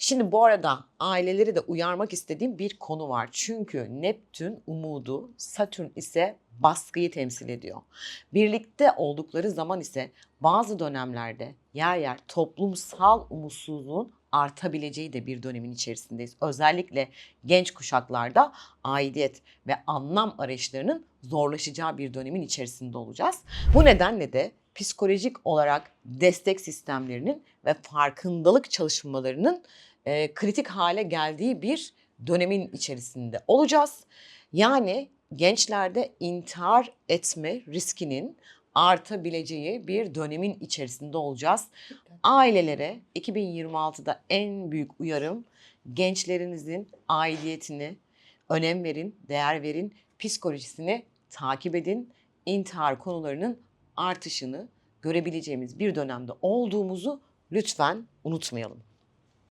Şimdi bu arada aileleri de uyarmak istediğim bir konu var. Çünkü Neptün umudu, Satürn ise baskıyı temsil ediyor. Birlikte oldukları zaman ise bazı dönemlerde yer yer toplumsal umutsuzluğun artabileceği de bir dönemin içerisindeyiz. Özellikle genç kuşaklarda aidiyet ve anlam arayışlarının zorlaşacağı bir dönemin içerisinde olacağız. Bu nedenle de psikolojik olarak destek sistemlerinin ve farkındalık çalışmalarının e, kritik hale geldiği bir dönemin içerisinde olacağız. Yani gençlerde intihar etme riskinin artabileceği bir dönemin içerisinde olacağız. Ailelere 2026'da en büyük uyarım gençlerinizin aidiyetini önem verin, değer verin, psikolojisini takip edin. İntihar konularının artışını görebileceğimiz bir dönemde olduğumuzu lütfen unutmayalım.